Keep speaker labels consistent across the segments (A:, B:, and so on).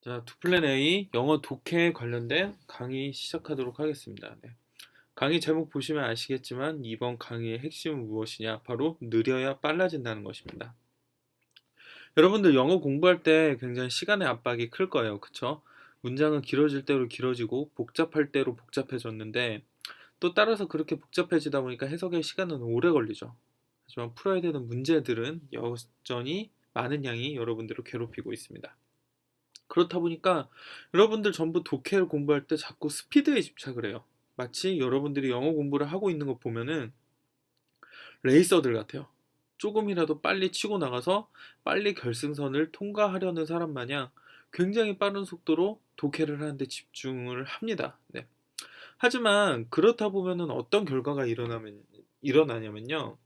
A: 자, 투플랜 A 영어 독해 관련된 강의 시작하도록 하겠습니다. 네. 강의 제목 보시면 아시겠지만 이번 강의의 핵심은 무엇이냐? 바로 느려야 빨라진다는 것입니다. 여러분들 영어 공부할 때 굉장히 시간의 압박이 클 거예요. 그쵸? 문장은 길어질 대로 길어지고 복잡할 대로 복잡해졌는데 또 따라서 그렇게 복잡해지다 보니까 해석의 시간은 오래 걸리죠. 하지만 풀어야 되는 문제들은 여전히 많은 양이 여러분들을 괴롭히고 있습니다. 그렇다 보니까 여러분들 전부 독해를 공부할 때 자꾸 스피드에 집착을 해요. 마치 여러분들이 영어 공부를 하고 있는 거 보면은 레이서들 같아요. 조금이라도 빨리 치고 나가서 빨리 결승선을 통과하려는 사람 마냥 굉장히 빠른 속도로 독해를 하는데 집중을 합니다. 네. 하지만 그렇다 보면은 어떤 결과가 일어나면 일어나냐면요.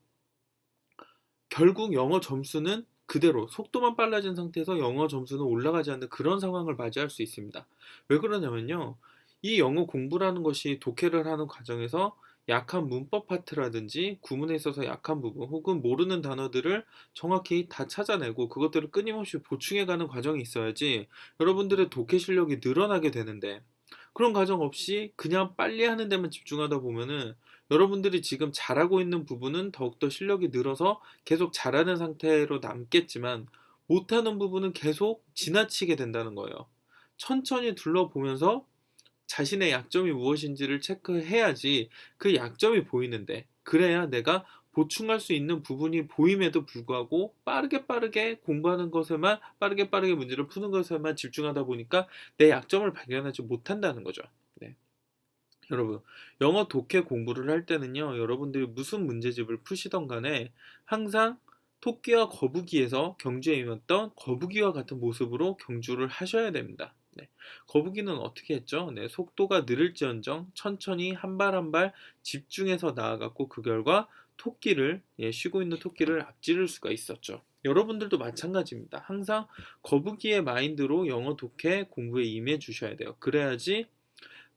A: 결국 영어 점수는 그대로 속도만 빨라진 상태에서 영어 점수는 올라가지 않는 그런 상황을 맞이할 수 있습니다. 왜 그러냐면요. 이 영어 공부라는 것이 독해를 하는 과정에서 약한 문법 파트라든지 구문에 있어서 약한 부분 혹은 모르는 단어들을 정확히 다 찾아내고 그것들을 끊임없이 보충해가는 과정이 있어야지 여러분들의 독해 실력이 늘어나게 되는데 그런 과정 없이 그냥 빨리 하는 데만 집중하다 보면은 여러분들이 지금 잘하고 있는 부분은 더욱더 실력이 늘어서 계속 잘하는 상태로 남겠지만 못하는 부분은 계속 지나치게 된다는 거예요. 천천히 둘러보면서 자신의 약점이 무엇인지를 체크해야지 그 약점이 보이는데 그래야 내가 보충할 수 있는 부분이 보임에도 불구하고 빠르게 빠르게 공부하는 것에만 빠르게 빠르게 문제를 푸는 것에만 집중하다 보니까 내 약점을 발견하지 못한다는 거죠. 네. 여러분, 영어 독해 공부를 할 때는요, 여러분들이 무슨 문제집을 푸시던 간에 항상 토끼와 거북이에서 경주에 임했던 거북이와 같은 모습으로 경주를 하셔야 됩니다. 네. 거북이는 어떻게 했죠? 네, 속도가 느릴지언정 천천히 한 발 한 발 집중해서 나아갔고 그 결과 토끼를 예, 쉬고 있는 토끼를 앞지를 수가 있었죠. 여러분들도 마찬가지입니다. 항상 거북이의 마인드로 영어 독해 공부에 임해 주셔야 돼요. 그래야지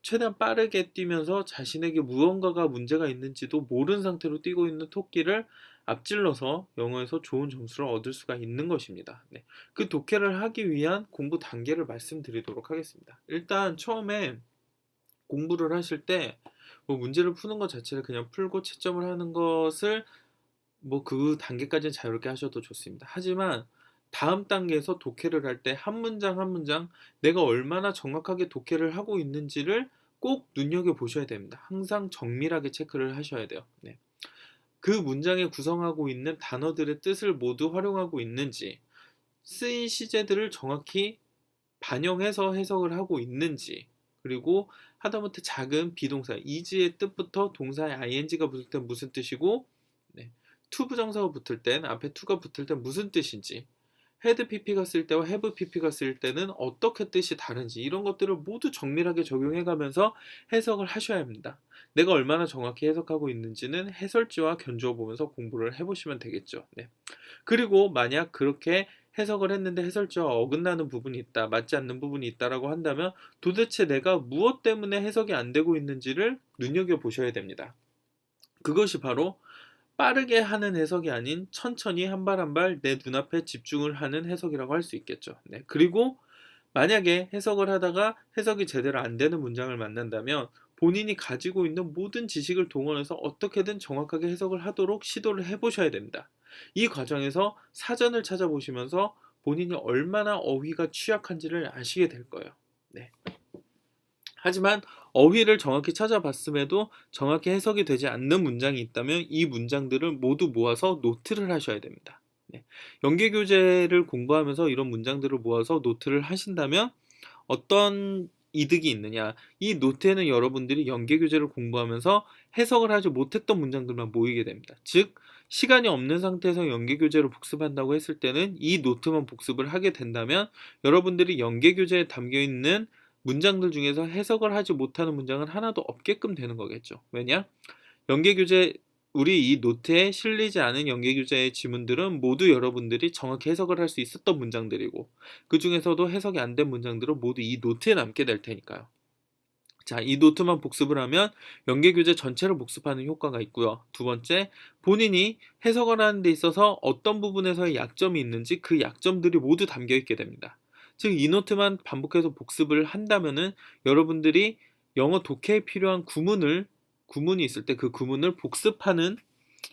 A: 최대한 빠르게 뛰면서 자신에게 무언가가 문제가 있는지도 모른 상태로 뛰고 있는 토끼를 앞질러서 영어에서 좋은 점수를 얻을 수가 있는 것입니다. 네. 그 독해를 하기 위한 공부 단계를 말씀드리도록 하겠습니다. 일단 처음에 공부를 하실 때 뭐 문제를 푸는 것 자체를 그냥 풀고 채점을 하는 것을 뭐 그 단계까지는 자유롭게 하셔도 좋습니다. 하지만 다음 단계에서 독해를 할 때 한 문장 한 문장 내가 얼마나 정확하게 독해를 하고 있는지를 꼭 눈여겨 보셔야 됩니다. 항상 정밀하게 체크를 하셔야 돼요. 네. 그 문장에 구성하고 있는 단어들의 뜻을 모두 활용하고 있는지, 쓰인 시제들을 정확히 반영해서 해석을 하고 있는지, 그리고 하다못해 작은 비동사, is의 뜻부터 동사의 ing가 붙을 땐 무슨 뜻이고, 네. to 부정사가 붙을 땐, 앞에 to가 붙을 땐 무슨 뜻인지, had pp가 쓸 때와 have pp가 쓸 때는 어떻게 뜻이 다른지 이런 것들을 모두 정밀하게 적용해 가면서 해석을 하셔야 합니다. 내가 얼마나 정확히 해석하고 있는지는 해설지와 견주어 보면서 공부를 해보시면 되겠죠. 네. 그리고 만약 그렇게 해석을 했는데 해설지와 어긋나는 부분이 있다, 맞지 않는 부분이 있다라고 한다면 도대체 내가 무엇 때문에 해석이 안 되고 있는지를 눈여겨 보셔야 됩니다. 그것이 바로 빠르게 하는 해석이 아닌 천천히 한 발 한 발 내 눈앞에 집중을 하는 해석이라고 할 수 있겠죠. 네. 그리고 만약에 해석을 하다가 해석이 제대로 안 되는 문장을 만난다면 본인이 가지고 있는 모든 지식을 동원해서 어떻게든 정확하게 해석을 하도록 시도를 해보셔야 됩니다. 이 과정에서 사전을 찾아보시면서 본인이 얼마나 어휘가 취약한지를 아시게 될 거예요. 네. 하지만 어휘를 정확히 찾아봤음에도 정확히 해석이 되지 않는 문장이 있다면 이 문장들을 모두 모아서 노트를 하셔야 됩니다. 네. 연계 교재를 공부하면서 이런 문장들을 모아서 노트를 하신다면 어떤 이득이 있느냐. 이 노트에는 여러분들이 연계 교재를 공부하면서 해석을 하지 못했던 문장들만 모이게 됩니다. 즉, 시간이 없는 상태에서 연계 교재를 복습한다고 했을 때는 이 노트만 복습을 하게 된다면 여러분들이 연계 교재에 담겨 있는 문장들 중에서 해석을 하지 못하는 문장은 하나도 없게끔 되는 거겠죠. 왜냐? 연계교재 우리 이 노트에 실리지 않은 연계교재의 지문들은 모두 여러분들이 정확히 해석을 할 수 있었던 문장들이고 그 중에서도 해석이 안 된 문장들은 모두 이 노트에 남게 될 테니까요. 자, 이 노트만 복습을 하면 연계교재 전체를 복습하는 효과가 있고요. 두 번째, 본인이 해석을 하는 데 있어서 어떤 부분에서의 약점이 있는지 그 약점들이 모두 담겨 있게 됩니다. 즉 이 노트만 반복해서 복습을 한다면은 여러분들이 영어 독해에 필요한 구문을 구문이 있을 때 그 구문을 복습하는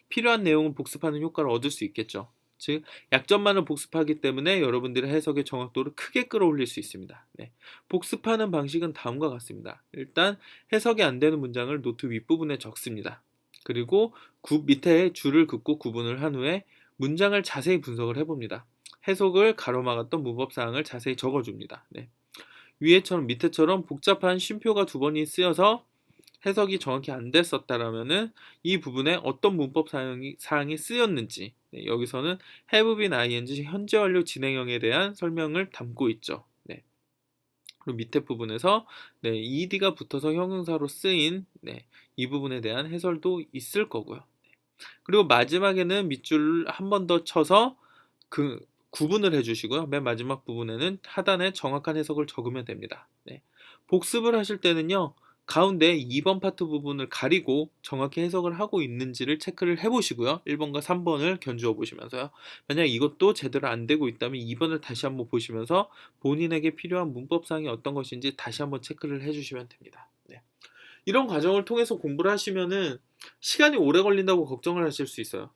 A: 필요한 내용을 복습하는 효과를 얻을 수 있겠죠. 즉 약점만을 복습하기 때문에 여러분들의 해석의 정확도를 크게 끌어올릴 수 있습니다. 네. 복습하는 방식은 다음과 같습니다. 일단 해석이 안 되는 문장을 노트 윗부분에 적습니다. 그리고 구, 밑에 줄을 긋고 구분을 한 후에 문장을 자세히 분석을 해봅니다. 해석을 가로막았던 문법사항을 자세히 적어줍니다. 네. 위에처럼 밑에처럼 복잡한 쉼표가 두 번이 쓰여서 해석이 정확히 안 됐었다라면은 이 부분에 어떤 문법 사항이, 사항이 쓰였는지 네, 여기서는 have been ing 현재 완료 진행형에 대한 설명을 담고 있죠. 네. 그리고 밑에 부분에서 네, ed가 붙어서 형용사로 쓰인 네, 이 부분에 대한 해설도 있을 거고요. 네. 그리고 마지막에는 밑줄을 한번 더 쳐서 그 구분을 해주시고요. 맨 마지막 부분에는 하단에 정확한 해석을 적으면 됩니다. 네. 복습을 하실 때는요. 가운데 2번 파트 부분을 가리고 정확히 해석을 하고 있는지를 체크를 해보시고요. 1번과 3번을 견주어 보시면서요. 만약 이것도 제대로 안 되고 있다면 2번을 다시 한번 보시면서 본인에게 필요한 문법상이 어떤 것인지 다시 한번 체크를 해주시면 됩니다. 네. 이런 과정을 통해서 공부를 하시면은 시간이 오래 걸린다고 걱정을 하실 수 있어요.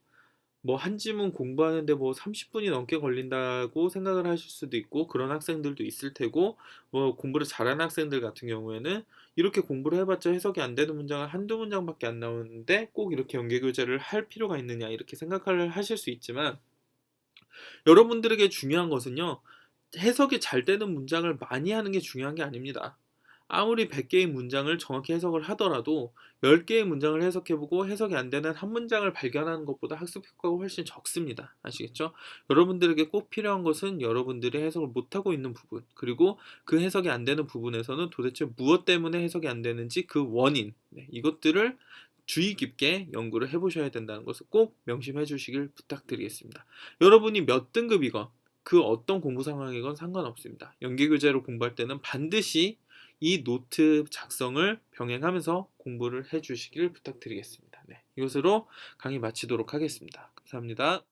A: 뭐 한 지문 공부하는데 뭐 30분이 넘게 걸린다고 생각을 하실 수도 있고 그런 학생들도 있을 테고 뭐 공부를 잘하는 학생들 같은 경우에는 이렇게 공부를 해봤자 해석이 안 되는 문장은 한두 문장밖에 안 나오는데 꼭 이렇게 연계 교재를 할 필요가 있느냐 이렇게 생각을 하실 수 있지만 여러분들에게 중요한 것은요 해석이 잘 되는 문장을 많이 하는 게 중요한 게 아닙니다. 아무리 100개의 문장을 정확히 해석을 하더라도 10개의 문장을 해석해보고 해석이 안 되는 한 문장을 발견하는 것보다 학습 효과가 훨씬 적습니다. 아시겠죠? 여러분들에게 꼭 필요한 것은 여러분들이 해석을 못하고 있는 부분, 그리고 그 해석이 안 되는 부분에서는 도대체 무엇 때문에 해석이 안 되는지 그 원인, 네, 이것들을 주의 깊게 연구를 해보셔야 된다는 것을 꼭 명심해 주시길 부탁드리겠습니다. 여러분이 몇 등급이건 그 어떤 공부 상황이건 상관없습니다. 연계 교재로 공부할 때는 반드시 이 노트 작성을 병행하면서 공부를 해주시길 부탁드리겠습니다. 네, 이것으로 강의 마치도록 하겠습니다. 감사합니다.